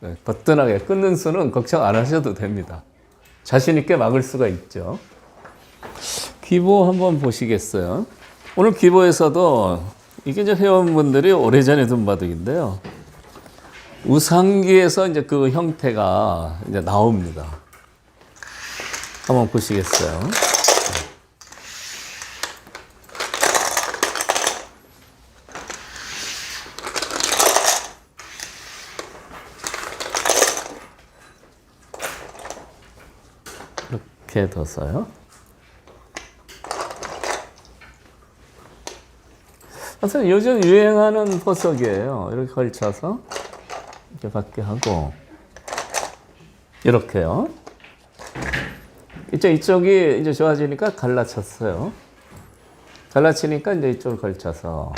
네, 거뜬하게 끊는 수는 걱정 안 하셔도 됩니다. 자신 있게 막을 수가 있죠. 기보 한번 보시겠어요? 오늘 기보에서도 이게 이제 회원분들이 오래전에 둔 바둑인데요. 우상기에서 이제 그 형태가 이제 나옵니다. 한번 보시겠어요? 이렇게 둬서요. 사실 요즘 유행하는 보석이에요. 이렇게 걸쳐서 이렇게 받게 하고 이렇게요. 이제 이쪽이 이제 좋아지니까 갈라쳤어요. 갈라치니까 이제 이쪽을 걸쳐서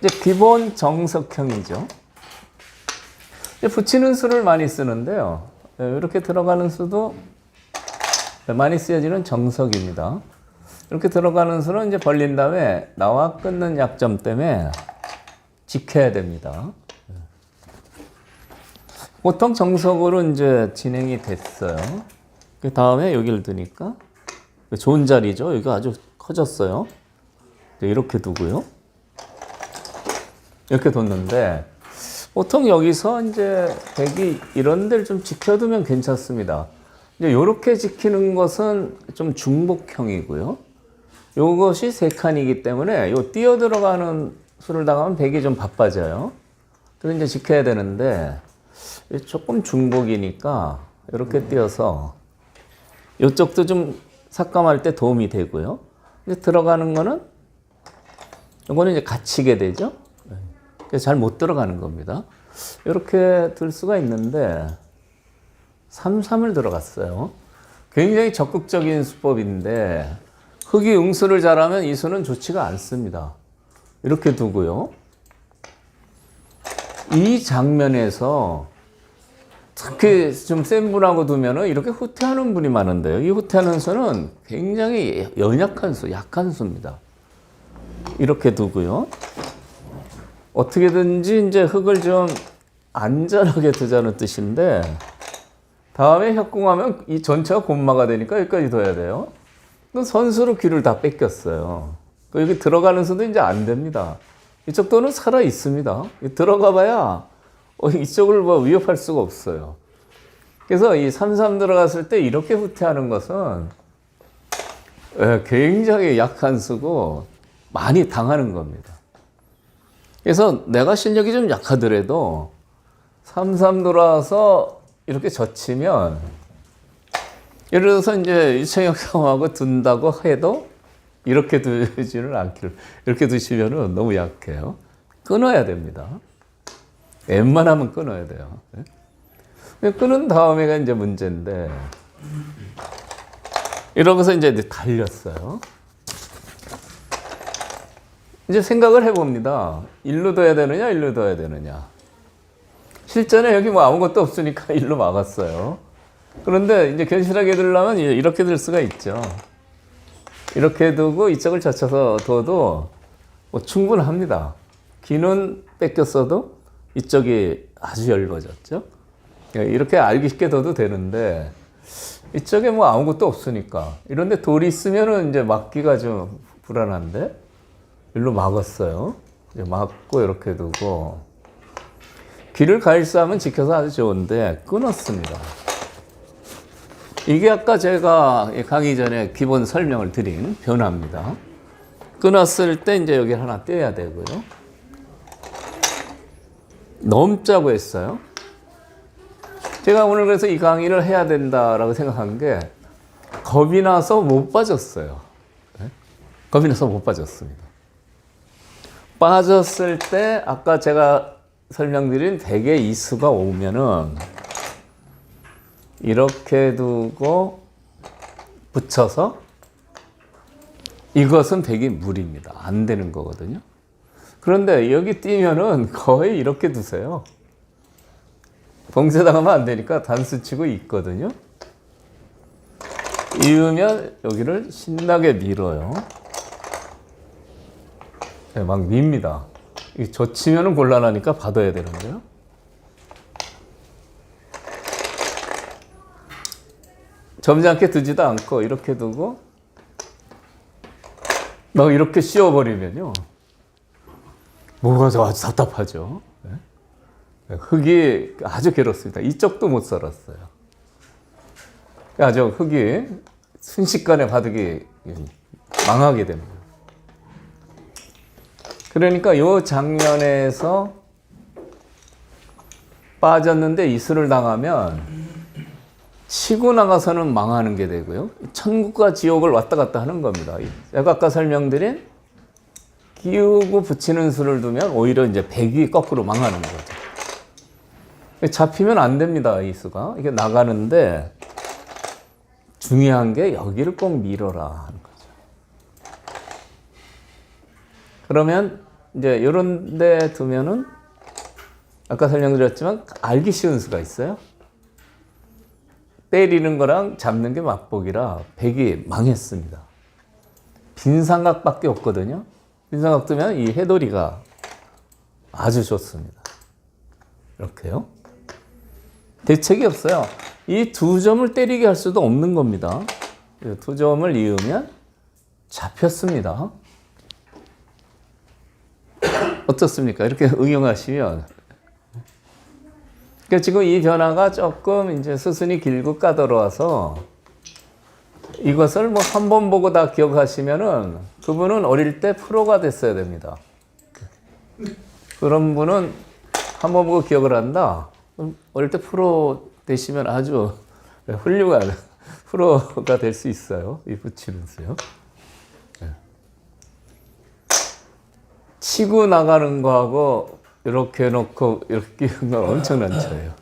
이제 기본 정석형이죠. 붙이는 수를 많이 쓰는데요. 네, 이렇게 들어가는 수도 많이 쓰여지는 정석입니다. 이렇게 들어가는 수는 이제 벌린 다음에 나와 끊는 약점 때문에 지켜야 됩니다. 보통 정석으로 이제 진행이 됐어요. 그 다음에 여기를 두니까 좋은 자리죠. 여기가 아주 커졌어요. 이렇게 두고요. 이렇게 뒀는데 보통 여기서 이제 백이 이런 데를 좀 지켜두면 괜찮습니다. 이제 이렇게 지키는 것은 좀 중복형이고요. 요것이 세 칸이기 때문에 요 뛰어 들어가는 수를 당하면 백이 좀 바빠져요. 그래서 이제 지켜야 되는데 조금 중복이니까 이렇게 띄어서 이쪽도 좀 삭감할 때 도움이 되고요. 이제 들어가는 거는 이거는 이제 갇히게 되죠. 잘 못 들어가는 겁니다. 이렇게 들 수가 있는데 3, 3을 들어갔어요. 굉장히 적극적인 수법인데 흑이 응수를 잘하면 이 수는 좋지가 않습니다. 이렇게 두고요. 이 장면에서 특히 좀 센 분하고 두면은 이렇게 후퇴하는 분이 많은데요. 이 후퇴하는 수는 굉장히 연약한 수, 약한 수입니다. 이렇게 두고요. 어떻게든지 이제 흙을 좀 안전하게 두자는 뜻인데 다음에 협공하면 이 전체가 곤마가 되니까 여기까지 둬야 돼요. 그 선수로 귀를 다 뺏겼어요. 그 여기 들어가는 수도 이제 안 됩니다. 이쪽 도는 살아 있습니다. 들어가 봐야 어, 이쪽을 뭐 위협할 수가 없어요. 그래서 이 3-3 들어갔을 때 이렇게 후퇴하는 것은 예, 굉장히 약한 수고 많이 당하는 겁니다. 그래서 내가 실력이 좀 약하더라도 3-3 돌아서 이렇게 젖히면 예를 들어서 이제 유창혁 형하고 둔다고 해도 이렇게 두지는 않기를 이렇게 두시면은 너무 약해요. 끊어야 됩니다. 웬만하면 끊어야 돼요. 네? 끊은 다음에가 이제 문제인데 이러면서 이제 달렸어요. 이제 생각을 해봅니다. 일로 둬야 되느냐, 일로 둬야 되느냐. 실전에 여기 뭐 아무것도 없으니까 일로 막았어요. 그런데 이제 견실하게 들려면 이렇게 들 수가 있죠. 이렇게 두고 이쪽을 젖혀서 둬도 뭐 충분합니다. 귀는 뺏겼어도 이쪽이 아주 얇아졌죠. 이렇게 알기 쉽게 둬도 되는데 이쪽에 뭐 아무것도 없으니까 이런데 돌이 있으면은 이제 막기가 좀 불안한데 일로 막았어요. 막고 이렇게 두고 귀를 가일수하면 지켜서 아주 좋은데 끊었습니다. 이게 아까 제가 강의 전에 기본 설명을 드린 변화입니다. 끊었을 때 이제 여기 하나 떼야 되고요. 넘자고 했어요. 제가 오늘 그래서 이 강의를 해야 된다라고 생각한 게 겁이 나서 못 빠졌어요. 네? 겁이 나서 못 빠졌습니다. 빠졌을 때 아까 제가 설명드린 대개 이수가 오면은 이렇게 두고 붙여서 이것은 백이 무리입니다. 안 되는 거거든요. 그런데 여기 띄면은 거의 이렇게 두세요. 봉쇄당하면 안 되니까 단수 치고 있거든요. 이으면 여기를 신나게 밀어요. 네, 막 밉니다. 이 젖히면 곤란하니까 받아야 되는데요. 점잖게 두지도 않고 이렇게 두고 막 이렇게 씌워버리면요. 뭐가 저 아주 답답하죠. 네? 흙이 아주 괴롭습니다. 이쪽도 못 살았어요. 아주 흙이 순식간에 바둑이 망하게 됩니다. 그러니까 요 장면에서 빠졌는데 이슬을 당하면 치고 나가서는 망하는 게 되고요. 천국과 지옥을 왔다 갔다 하는 겁니다. 제가 아까 설명드린 끼우고 붙이는 수를 두면 오히려 이제 백이 거꾸로 망하는 거죠. 잡히면 안 됩니다, 이 수가. 이게 나가는데 중요한 게 여기를 꼭 밀어라 하는 거죠. 그러면 이제 이런 데 두면은 아까 설명드렸지만 알기 쉬운 수가 있어요. 때리는 거랑 잡는 게 맛보기라 백이 망했습니다. 빈 삼각밖에 없거든요. 빈 삼각 뜨면 이 해돌이가 아주 좋습니다. 이렇게요. 대책이 없어요. 이 두 점을 때리게 할 수도 없는 겁니다. 이두 점을 이으면 잡혔습니다. 어떻습니까? 이렇게 응용하시면. 그러니까 지금 이 변화가 조금 이제 수순이 길고 까다로워서 이것을 뭐 한 번 보고 다 기억하시면은 그분은 어릴 때 프로가 됐어야 됩니다. 그런 분은 한 번 보고 기억을 한다. 어릴 때 프로 되시면 아주 훌륭한 프로가 될 수 있어요. 이 붙이면서요. 치고 나가는 거하고 이렇게 놓고 이렇게 끼는 건 엄청난 차이예요.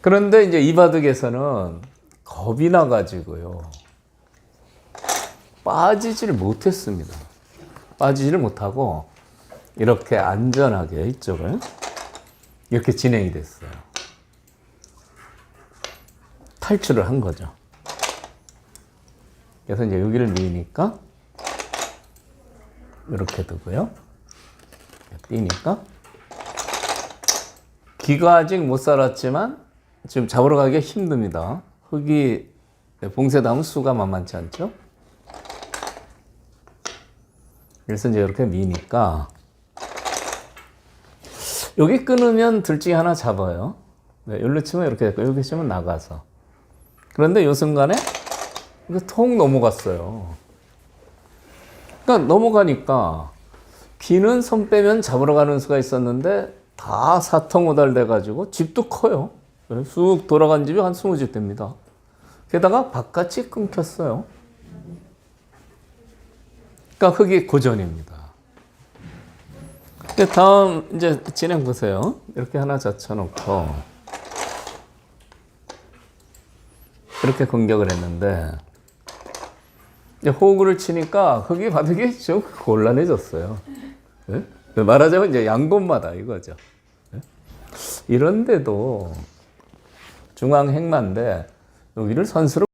그런데 이제 이 바둑에서는 겁이 나가지고요. 빠지지를 못했습니다. 빠지지를 못하고 이렇게 안전하게 이쪽을 이렇게 진행이 됐어요. 탈출을 한 거죠. 그래서 이제 여기를 미니까 이렇게 두고요. 뛰니까 기가 아직 못 살았지만 지금 잡으러 가기가 힘듭니다. 흙이 봉쇄다면 수가 만만치 않죠. 그래서 이제 이렇게 미니까 여기 끊으면 둘 중에 하나 잡아요. 네, 여기로 치면 이렇게 됐고 여기 치면 나가서. 그런데 이 순간에 통 넘어갔어요. 그러니까 넘어가니까 귀는 손 빼면 잡으러 가는 수가 있었는데 다 사통오달 돼가지고 집도 커요. 네, 쑥 돌아간 집이 한 20집 됩니다. 게다가 바깥이 끊겼어요. 그러니까 흙이 고전입니다. 다음 이제 진행 보세요. 이렇게 하나 젖혀놓고 이렇게 공격을 했는데 호구를 치니까 흙이 바둑이 좀 곤란해졌어요. 예? 말하자면 이제 양곳마다 이거죠. 예? 이런데도 중앙 행만데 여기를 선수로